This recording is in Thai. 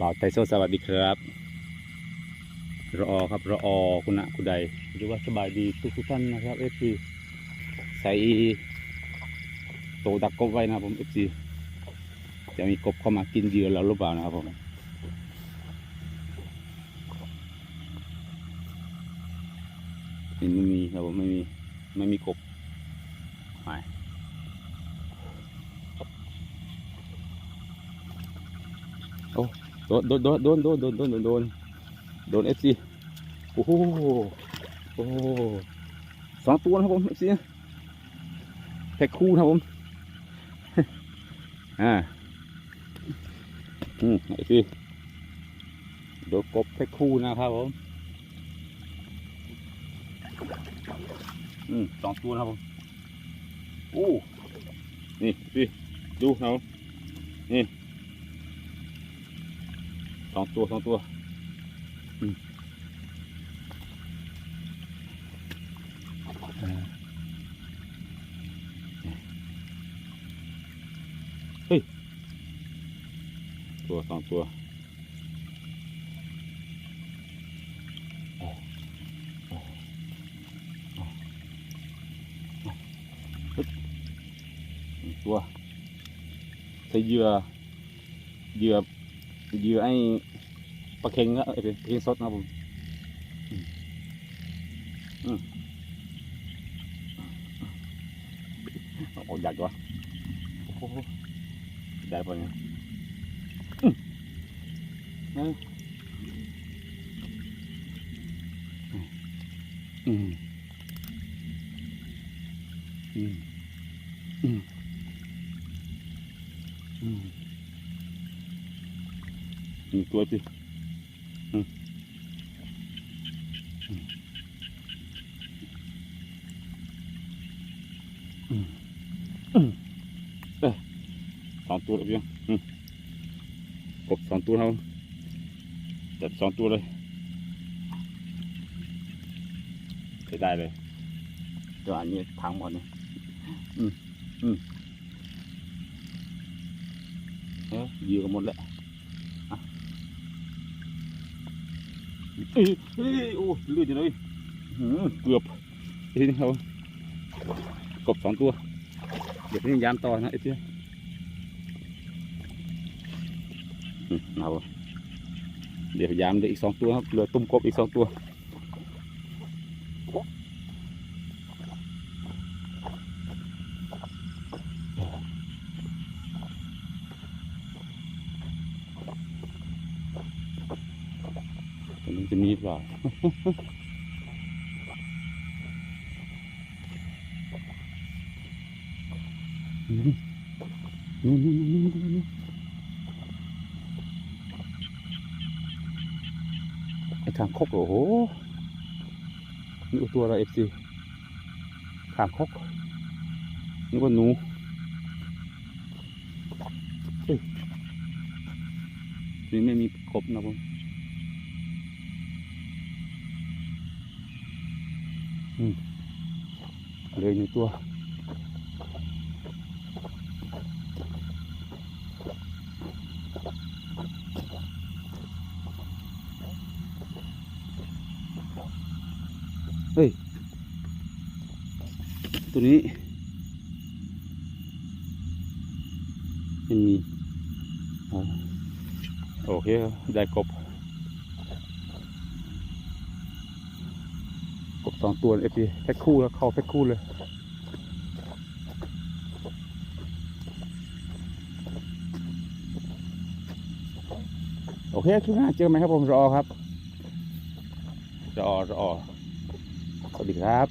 บ่าวไทโซสวัสดีครับรอครับรอคุณะคุณใดหรือว่าสบายดีทุกทุกท่านนะครับเอฟซีใส่โตดักกบไว้นะผมเอฟซีจะมีกบเข้ามากินเหยื่อเราหรือเปล่านะครับผมไม่มีครับผมไม่มีไม่มีกบไป โดนโดนโดนโดนโดนโดนโดนโดนโดนโดนเอฟซีโอ้โหโอ้สองตัวนะครับผมเอฟซีแพ็คคู่นะครับผมอ่าอืมไอ้สิโดนกบแพ็คคู่นะครับผมอืมสองตัวนะครับผมโอ้นี่พี่ดูเขานี่ สองตัวสองตัวอืมอ่าเฮ้ย ตัวสองตัวโอ้โอ้โอ้เฮ้ยหนึ่งตัวใส่เหยื่อเหยื่อ เหยื่อไอ้ปลาเค็งก็เอ้ยปลาเค็งสดนะผมโอ้ยใหญ่กว่าใหญ่กว่านี้นะอืมอืม ตัวสิอืมอืมอืมอืมเอ้ยสองตัวแล้วเพียงอืมกบสองตัวครับ จับสองตัวเลยใช้ได้เลยตัวอันนี้พังหมดเลยอืมอืมเออเหยื่อกันหมดแล้ว เอ้ยเอ้ยโอ้ลื่นจังเลยเกือบเห็นเขากบสองตัว เดี๋ยวพี่ยามต่อนะไอ้เพี้ยอืมเอาเดี๋ยวยามเหลืออีกสองตัวครับเหลือตุ้มกบอีกสองตัว ตรงนี้จะมีหรือเปล่านู่นนู่นนู่นนู่นไอ้ทางคกเหรอโอ้โหนี่ตัวอะไรเอฟซีทางคกนี่ว่าหนูนี่ไม่มีกบนะผม ừ. lên này tua Hey. Tuh này Ini. Oh. Oke, đại cục. สองตัวเอฟซีแพ็คคู่แล้วเข้าแพ็คคู่เลยโอเคคลิปหน้าเจอไหมครับผมรอครับรอรอสวัสดีครับ